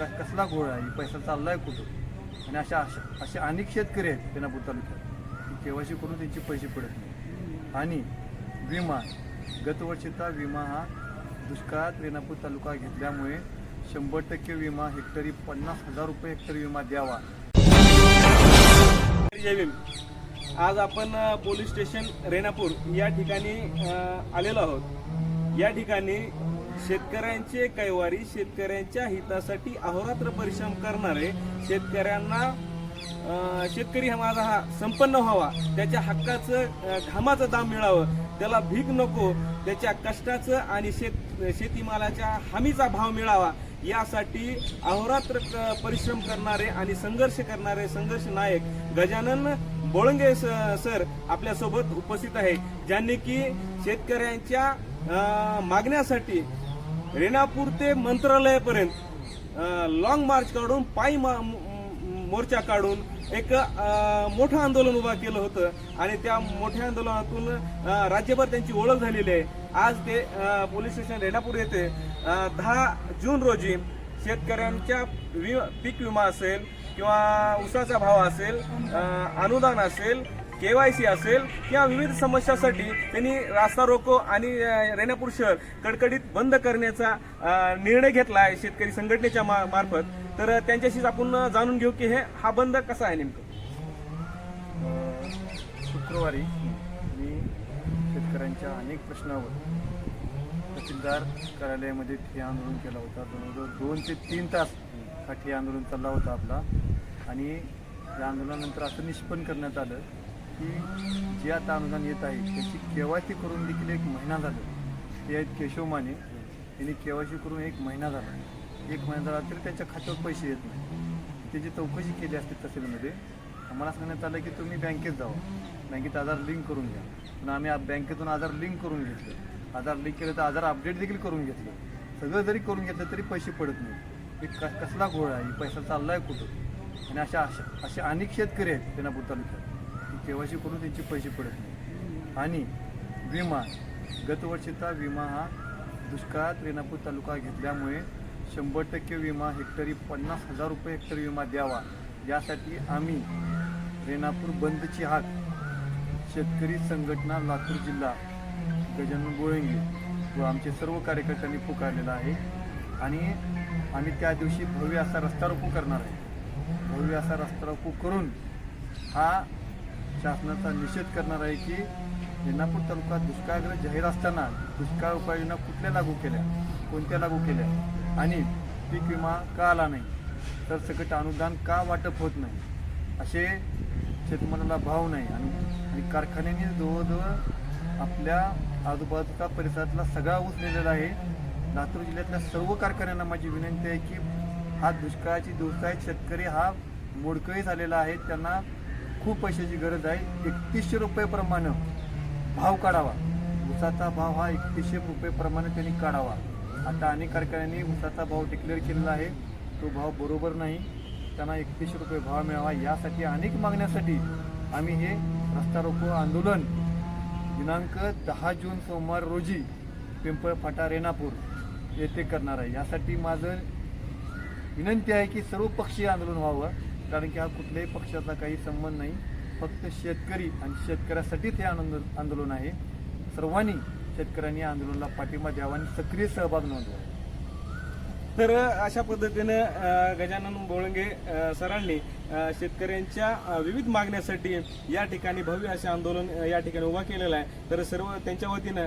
क- कसला घोळ आहे? पैसा चाललाय कुठं? आणि अशा अशा असे अनेक शेतकरी आहेत रेणापूर तालुक्यात. केवायसी करून त्यांचे पैसे पडत नाही. आणि विमा गतवर्षीचा विमा हा दुष्काळात रेणापूर तालुका घेतल्यामुळे शंभर टक्के विमा हेक्टरी पन्नास हजार रुपये हेक्टरी विमा द्यावा. जय भीम. आज आपण अ, पोलीस स्टेशन रेणापूर या ठिकाणी अ, आलेलो आहोत. या ठिकाणी शेतकऱ्यांचे कैवारी शेतकऱ्यांच्या हितासाठी अहोरात्र परिश्रम करणारे शेतकऱ्यांना शेतकरी हा माझा हा संपन्न व्हावा. त्याच्या हक्काचं घामाचं दाम मिळावं. त्याला भीक नको त्याच्या कष्टाचं आणि शेत शेतीमालाच्या हमीचा भाव मिळावा. यासाठी अहोरात्र क- परिश्रम करणारे आणि संघर्ष करणारे संघर्ष नायक गजानन बोळंगे सर आपल्यासोबत उपस्थित आहे ज्यांनी की शेतकऱ्यांच्या मागण्यासाठी रेणापूर ते मंत्रालयापर्यंत लॉंग मार्च काढून पायी मा- मोर्चा काढून एक मोठं आंदोलन उभा केलं होतं. आणि त्या मोठ्या आंदोलनातून राज्यभर त्यांची ओळख झालेली आहे. आज ते पोलीस स्टेशन रेणापूर येथे दहा जून रोजी शेतकऱ्यांच्या वि पीक विमा असेल किंवा उसाचा भाव असेल अनुदान असेल केवायसी असेल किंवा विविध समस्यासाठी त्यांनी रास्ता रोको आणि रेणापूर शहर कडकडीत बंद करण्याचा निर्णय घेतला आहे शेतकरी संघटनेच्या मा- मार्फत. तर त्यांच्याशीच आपण जाणून घेऊ की हे हा बंद कसा आहे नेमकं? शुक्रवारी मी शेतकऱ्यांच्या अनेक प्रश्नावर तहसीलदार कार्यालयामध्ये ठिय्या आंदोलन केला होता. जवळजवळ दोन ते तीन तास हा ठिय्या आंदोलन चालला होता आपला. आणि या आंदोलनानंतर असं निष्पन्न करण्यात आलं की जे आता अनुदान येत आहे त्याची केवायसी करून देखील एक महिना झालं. ते आहेत केशव माने त्यांनी केवायसी करून एक महिना झाला. एक महिना झाला तरी त्यांच्या खात्यावर पैसे येत नाही. त्याची चौकशी केली असते तहसीलमध्ये आम्हाला सांगण्यात आलं की तुम्ही बँकेत जावा. बँकेत आधार लिंक करून घ्या. पण आम्ही आ- बँकेतून आधार लिंक करून घेतलं. आधार लिंक केलं तर आधार अपडेट देखील करून घेतलं. सगळं जरी करून घेतलं तरी पैसे पडत नाही हे क कसला घोळ आहे? पैसा चालला आहे कुठं? आणि अशा अशा असे अनेक शेतकरी आहेत त्यांना तालुक्यात. केवायसी करून त्यांचे पैसे पडत नाही. आणि विमा गतवर्षीचा विमा हा दुष्काळात रेणापूर तालुका घेतल्यामुळे शंभर टक्के विमा हेक्टरी पन्नास हजार रुपये हेक्टरी विमा द्यावा. यासाठी आम्ही रेणापूर बंदची हाक शेतकरी संघटना लातूर जिल्हा गजानन गोळंगे व आमचे सर्व कार्यकर्त्यांनी पुकारलेला आहे. आणि आम्ही त्या दिवशी भव्य असा रस्ता रोको करणार आहे. भव्य असा रस्ता रोको करून हा शासनाचा निषेध करणार आहे की रेणापूर तालुका दुष्काळग्रस्त जाहीर असताना दुष्काळ उपाययोजना कुठल्या लागू केल्या कोणत्या लागू केल्या आणि पीक विमा का आला नाही? तर सकट अनुदान का वाटप होत नाही? असे शेतमालाला भाव नाही आणि आणि कारखान्याने जवळजवळ आपल्या आजूबाजूचा परिसरातला सगळा ऊस नेलेला आहे. लातूर जिल्ह्यातल्या सर्व कारखान्यांना माझी विनंती आहे की हा दुष्काळाची दिवस आहेत शेतकरी हा मोडकळी झालेला आहे. त्यांना खूप पैशाची गरज आहे. एकतीसशे रुपयेप्रमाणे भाव काढावा. ऊसाचा भाव हा एकतीसशे रुपयेप्रमाणे त्यांनी काढावा. आता अनेक कारखान्यांनी ऊसाचा भाव डिक्लेअर केलेला आहे. तो भाव बरोबर नाही. त्यांना एकतीसशे रुपये भाव मिळावा. यासाठी अनेक मागण्यासाठी आम्ही हे रस्ता रोको आंदोलन. दिनांक दहा जून सोमवार रोजी पिंपळ फाटा रेणापूर येथे करणार आहे. यासाठी माझं विनंती आहे की सर्वपक्षीय आंदोलन व्हावं. कारण की हा कुठल्याही पक्षाचा काही संबंध नाही. फक्त शेतकरी आणि शेतकऱ्यासाठीच हे आनंद आंदोलन आहे. सर्वांनी शेतकऱ्यांनी आंदोलनाला पाठिंबा द्यावा आणि सक्रिय सहभाग नोंदवा. तर अशा पद्धतीनं गजानन बोळंगे सरांनी शेतकऱ्यांच्या विविध मागण्यासाठी या ठिकाणी भव्य असे आंदोलन या ठिकाणी उभा केलेलं आहे. तर सर्व त्यांच्या वतीनं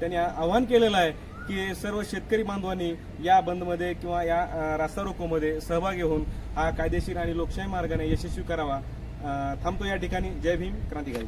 त्यांनी आवाहन केलेलं आहे की सर्व शेतकरी बांधवांनी या बंदमध्ये किंवा या रास्ता रोकोमध्ये सहभागी होऊन हा कायदेशीर आणि लोकशाही मार्गाने यशस्वी करावा. थांबतो या ठिकाणी. जय भीम. क्रांतिकारी.